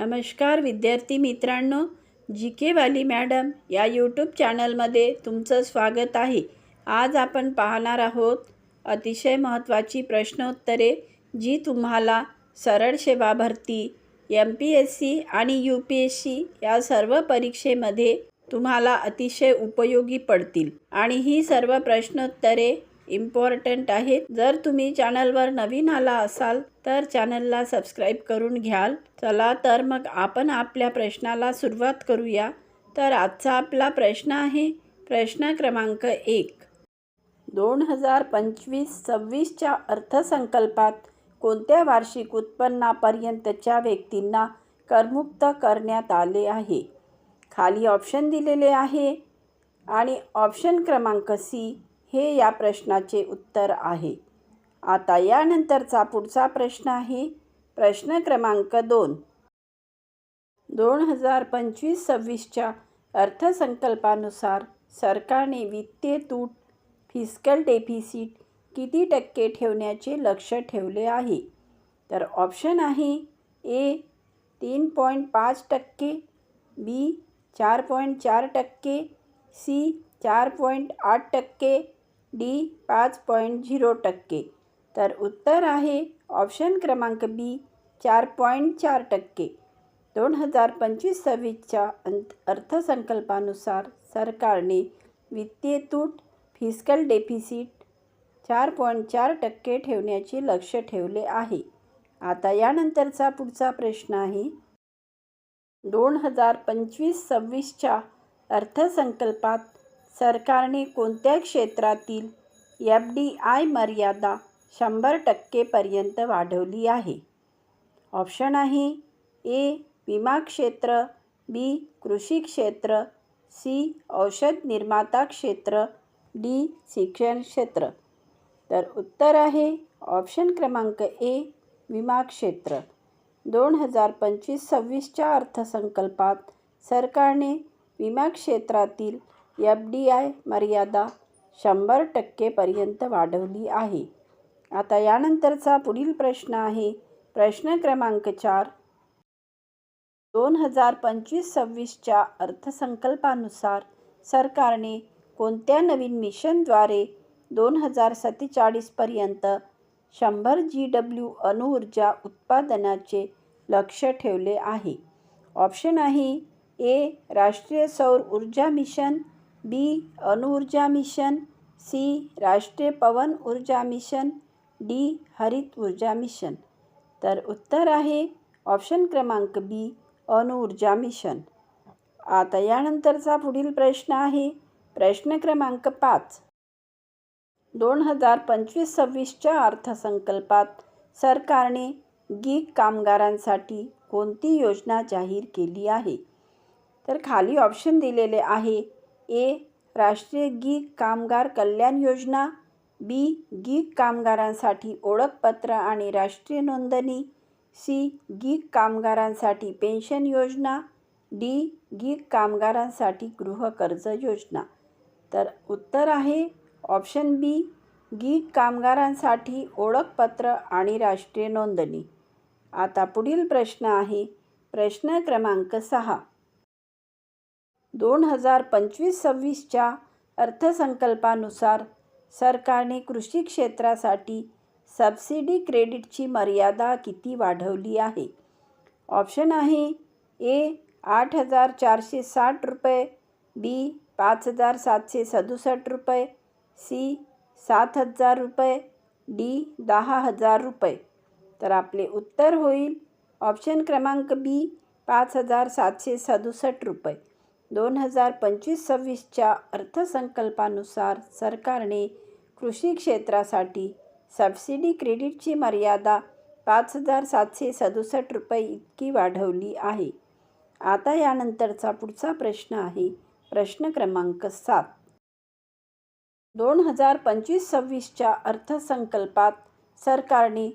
नमस्कार विद्यार्थी मित्रांनो. जी के वाली मॅडम या यूट्यूब चॅनलमध्ये तुमचं स्वागत आहे. आज आपण पाहणार आहोत अतिशय महत्त्वाची प्रश्नोत्तरे जी तुम्हाला सरळ सेवा भरती एम पी एस सी आणि यू पी एस सी या सर्व परीक्षेमध्ये तुम्हाला अतिशय उपयोगी पडतील. आणि ही सर्व प्रश्नोत्तरे इम्पॉर्टंट आहेत. जर तुम्ही चॅनलवर नवीन आला असाल तर चॅनलला सबस्क्राईब करून घ्याल. चला तर मग आपण आपल्या प्रश्नाला सुरुवात करूया. तर आजचा आपला प्रश्न आहे प्रश्न क्रमांक एक. दोन हजार पंचवीस सव्वीसच्या अर्थसंकल्पात कोणत्या वार्षिक उत्पन्नापर्यंतच्या व्यक्तींना करमुक्त करण्यात आले आहे? खाली ऑप्शन दिलेले आहे. आणि ऑप्शन क्रमांक सी हे या प्रश्नाचे उत्तर आहे. आता यानंतरचा पुढचा प्रश्न आहे. प्रश्न क्रमांक दोन. दोन हजार पंचवीस सव्वीसच्या अर्थसंकल्पानुसार सरकारने वित्तीय तूट फिस्कल डेफिसिट किती टक्के ठेवण्याचे लक्ष ठेवले आहे? तर ऑप्शन आहे ए तीन पॉईंट पाच टक्के बी चार पॉईंट चार टक्के सी चार पॉईंट आठ टक्के डी पाच पॉईंट झिरो टक्के. तर उत्तर आहे ऑप्शन क्रमांक बी चार पॉईंट चार टक्के. दोन हजार पंचवीस सव्वीसच्या अंत अर्थसंकल्पानुसार सरकारने वित्तीय तूट फिस्कल डेफिसिट चार पॉईंट चार टक्के ठेवण्याचे लक्ष ठेवले आहे. आता यानंतरचा पुढचा प्रश्न आहे. दोन हजार पंचवीस सव्वीसच्या अर्थसंकल्पात सरकारने कोणत्या क्षेत्रातील एफ डी आय मर्यादा शंभर टक्केपर्यंत वाढवली आहे. ऑप्शन आहे ए विमा क्षेत्र बी कृषी क्षेत्र सी औषध निर्माता क्षेत्र डी शिक्षण क्षेत्र. तर उत्तर आहे ऑप्शन क्रमांक ए विमा क्षेत्र. दोन हजार पंचवीस सव्वीसच्या अर्थसंकल्पात सरकारने विमा क्षेत्रातील एफ डी आय मर्यादा शंभर टक्केपर्यंत वाढवली आहे. आता यानंतरचा पुढील प्रश्न आहे. प्रश्न क्रमांक चार. दोन हजार पंचवीस सव्वीसच्या अर्थसंकल्पानुसार सरकारने कोणत्या नवीन मिशनद्वारे दोन हजार सत्तेचाळीसपर्यंत शंभर जी डब्ल्यू अणुऊर्जा उत्पादनाचे लक्ष ठेवले आहे? ऑप्शन आहे ए राष्ट्रीय सौर ऊर्जा मिशन बी अणुऊर्जा मिशन सी राष्ट्रीय पवन ऊर्जा मिशन डी हरित ऊर्जा मिशन. तर उत्तर आहे ऑप्शन क्रमांक बी अणुऊर्जा मिशन. आता यानंतरचा पुढील प्रश्न आहे. प्रश्न क्रमांक पाच. दोन हजार पंचवीस सव्वीसच्या अर्थसंकल्पात सरकारने गीग कामगारांसाठी कोणती योजना जाहीर केली आहे? तर खाली ऑप्शन दिलेले आहे. ए. राष्ट्रीय गीग कामगार कल्याण योजना. बी. गीग कामगारांसाठी ओळखपत्र आणि राष्ट्रीय नोंदणी. सी. गीग कामगारांसाठी पेन्शन योजना. डी. गीग कामगारांसाठी गृहकर्ज योजना. तर उत्तर आहे ऑप्शन बी. गीग कामगारांसाठी ओळखपत्र आणि राष्ट्रीय नोंदणी. आता पुढील प्रश्न आहे. प्रश्न क्रमांक सहा. दोन हजार पंचवीस सव्वीसच्या अर्थसंकल्पानुसार सरकारने कृषी क्षेत्रासाठी सबसिडी क्रेडिटची मर्यादा किती वाढवली आहे? ऑप्शन आहे ए आठ हजार चारशे साठ रुपये बी पाच हजार सातशे सदुसष्ट रुपये सी सात हजार रुपये डी दहा हजार रुपये. तर आपले उत्तर होईल ऑप्शन क्रमांक बी पाच हजार सातशे सदुसष्ट रुपये. दोन हजार पंचवीस सव्वीसच्या अर्थसंकल्पानुसार सरकारने कृषी क्षेत्रासाठी सबसिडी क्रेडिटची मर्यादा पाच हजार सातशे सदुसष्ट रुपये इतकी वाढवली आहे. आता यानंतरचा पुढचा प्रश्न आहे प्रश्न क्रमांक सात. दोन हजार पंचवीस सव्वीसच्या अर्थसंकल्पात सरकारने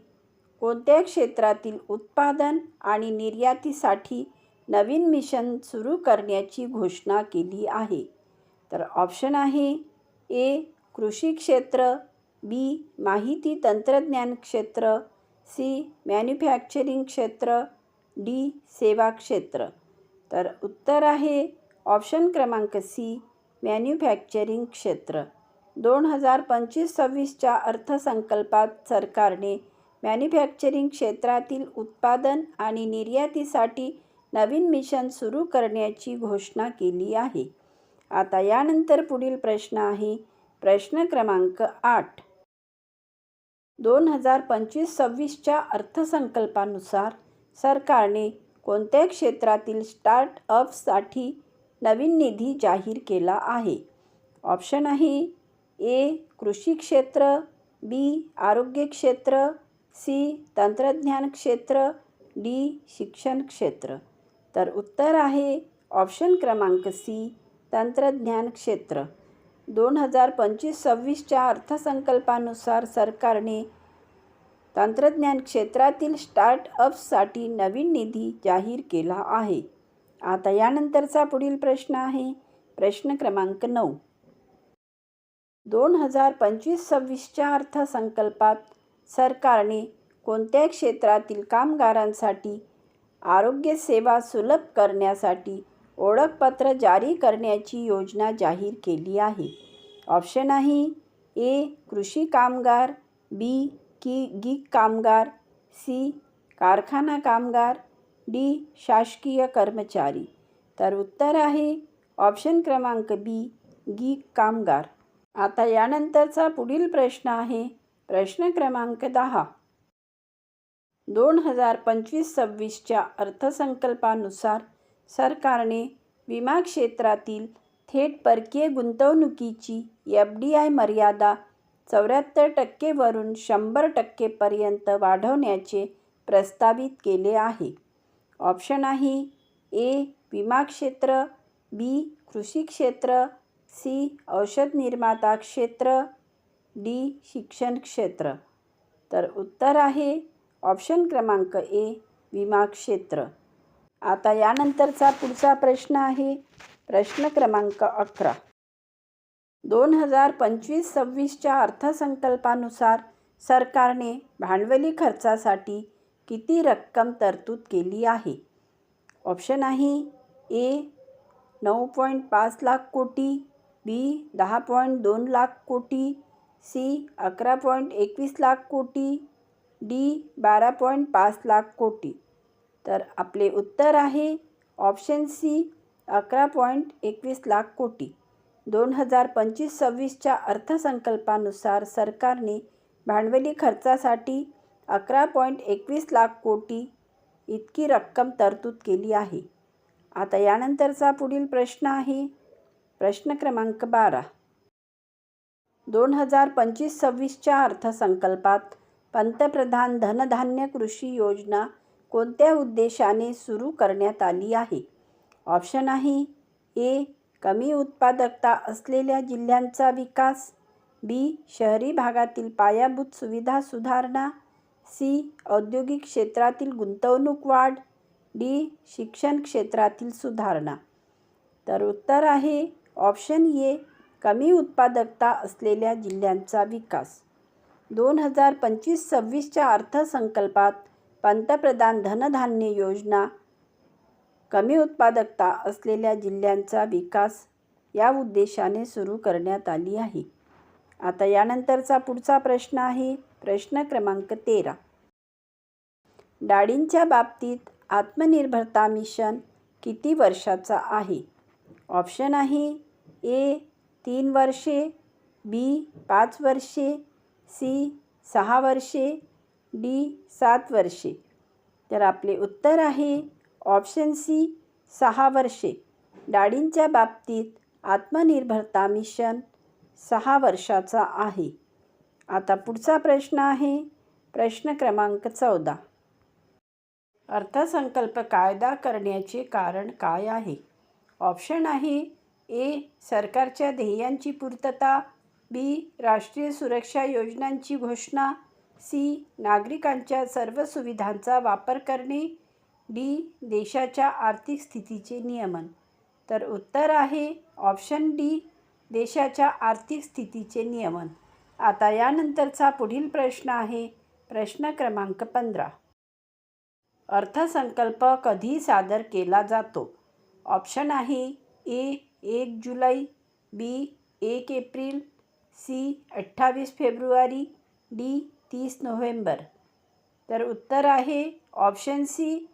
कोणत्या क्षेत्रातील उत्पादन आणि निर्यातीसाठी नवीन मिशन सुरू करण्याची घोषणा केली आहे. तर ऑप्शन आहे ए कृषी क्षेत्र बी माहिती तंत्रज्ञान क्षेत्र सी मॅन्युफॅक्चरिंग क्षेत्र डी सेवा क्षेत्र. तर उत्तर आहे ऑप्शन क्रमांक सी मॅन्युफॅक्चरिंग क्षेत्र. दोन हजार पंचवीस सव्वीसच्या अर्थसंकल्पात सरकारने मॅन्युफॅक्चरिंग क्षेत्रातील उत्पादन आणि निर्यातीसाठी नवीन मिशन सुरू करण्याची घोषणा केली आहे. आता यानंतर पुढील प्रश्न आहे. प्रश्न क्रमांक आठ. दोन हजार पंचवीस सव्वीसच्या अर्थसंकल्पानुसार सरकारने कोणत्या क्षेत्रातील स्टार्टअप्ससाठी नवीन निधी जाहीर केला आहे? ऑप्शन आहे ए. कृषी क्षेत्र बी. आरोग्य क्षेत्र सी. तंत्रज्ञान क्षेत्र डी. शिक्षण क्षेत्र. तर उत्तर आहे ऑप्शन क्रमांक सी तंत्रज्ञान क्षेत्र. दोन हजार पंचवीस सव्वीसच्या अर्थसंकल्पानुसार सरकारने तंत्रज्ञान क्षेत्रातील स्टार्टअप्ससाठी नवीन निधी जाहीर केला आहे. आता यानंतरचा पुढील प्रश्न आहे. प्रश्न क्रमांक नऊ. दोन हजार पंचवीस सव्वीसच्या अर्थसंकल्पात सरकारने कोणत्या क्षेत्रातील कामगारांसाठी आरोग्यसेवा सुलभ करण्यासाठी ओळखपत्र जारी करण्याची योजना जाहीर केली आहे. ऑप्शन आहे ए कृषी कामगार बी की गीक कामगार सी कारखाना कामगार डी शासकीय कर्मचारी. तर उत्तर आहे ऑप्शन क्रमांक बी गीक कामगार. आता यानंतरचा पुढील प्रश्न आहे प्रश्न क्रमांक दहा. दोन हजार पंचवीस सव्वीसच्या अर्थसंकल्पानुसार सरकारने विमा क्षेत्रातील थेट परकीय गुंतवणुकीची एफ डी आय मर्यादा चौऱ्याहत्तर टक्केवरून शंभर टक्केपर्यंत वाढवण्याचे प्रस्तावित केले आहे. ऑप्शन आहे ए विमा क्षेत्र बी कृषी क्षेत्र सी औषध निर्माता क्षेत्र डी शिक्षण क्षेत्र. तर उत्तर आहे ऑप्शन क्रमांक ए विमा क्षेत्र. आता यानंतरचा पुढचा प्रश्न आहे. प्रश्न क्रमांक अकरा. दोन हजार पंचवीस सव्वीसच्या अर्थसंकल्पानुसार सरकारने भांडवली खर्चासाठी किती रक्कम तरतूद केली आहे? ऑप्शन आहे ए नऊ पॉईंट पाच लाख कोटी बी दहा पॉईंट दोन लाख कोटी सी अकरा पॉईंट एकवीस लाख कोटी डी बारा पॉईंट पाच लाख कोटी. तर आपले उत्तर आहे ऑप्शन सी अकरा पॉईंट एकवीस लाख कोटी. दोन हजार पंचवीस सव्वीसच्या अर्थसंकल्पानुसार सरकारने भांडवली खर्चासाठी अकरा पॉईंट एकवीस लाख कोटी इतकी रक्कम तरतूद केली आहे. आता यानंतरचा पुढील प्रश्न आहे. प्रश्न क्रमांक बारा. दोन हजार पंचवीस सव्वीसच्या अर्थसंकल्पात पंतप्रधान धनधान्य कृषी योजना कोणत्या उद्देशाने सुरू करण्यात आली आहे? ऑप्शन आहे ए कमी उत्पादकता असलेल्या जिल्ह्यांचा विकास बी शहरी भागातील पायाभूत सुविधा सुधारणा सी औद्योगिक क्षेत्रातील गुंतवणूक वाढ डी शिक्षण क्षेत्रातील सुधारणा. तर उत्तर आहे ऑप्शन ए कमी उत्पादकता असलेल्या जिल्ह्यांचा विकास. दोन हजार पंचवीस सव्वीसच्या अर्थसंकल्पात पंतप्रधान धनधान्य योजना कमी उत्पादकता असलेल्या जिल्ह्यांचा विकास या उद्देशाने सुरू करण्यात आली आहे. आता यानंतरचा पुढचा प्रश्न आहे प्रश्न क्रमांक तेरा. डाळींच्या बाबतीत आत्मनिर्भरता मिशन किती वर्षाचा आहे? ऑप्शन आहे ए तीन वर्षे बी पाच वर्षे सी सहा वर्षे डी सात वर्षे. तर आपले उत्तर आहे ऑप्शन सी सहा वर्षे. डाळींच्या बाबतीत आत्मनिर्भरता मिशन सहा वर्षाचा आहे. आता पुढचा प्रश्न आहे प्रश्न क्रमांक चौदा. अर्थसंकल्प कायदा करण्याचे कारण काय आहे? ऑप्शन आहे ए सरकारच्या ध्येयांची पूर्तता बी राष्ट्रीय सुरक्षा योजनांची घोषणा सी नागरिकांच्या सर्व सुविधांचा वापर करणे डी देशाच्या आर्थिक स्थितीचे नियमन. तर उत्तर आहे ऑप्शन डी देशाच्या आर्थिक स्थितीचे नियमन. आता यानंतरचा पुढील प्रश्न आहे प्रश्न क्रमांक पंधरा. अर्थसंकल्प कधी सादर केला जातो? ऑप्शन आहे ए एक जुलै बी एक एप्रिल सी अठ्ठावीस फेब्रुवारी डी तीस नोव्हेंबर. तर उत्तर आहे ऑप्शन सी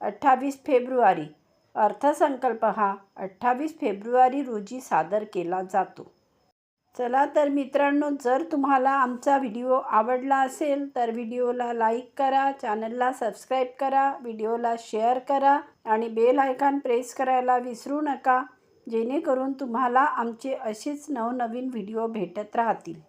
अठ्ठावीस फेब्रुवारी. अर्थसंकल्प हा अठ्ठावीस फेब्रुवारी रोजी सादर केला जातो. चला तर मित्रांनो जर तुम्हाला आमचा व्हिडिओ आवडला असेल तर व्हिडिओला लाईक करा चॅनलला सबस्क्राईब करा व्हिडिओला शेअर करा आणि बेल आयकॉन प्रेस करायला विसरू नका. जेणेकरून तुम्हाला आमचे असेच नवनवीन व्हिडिओ भेटत राहतील.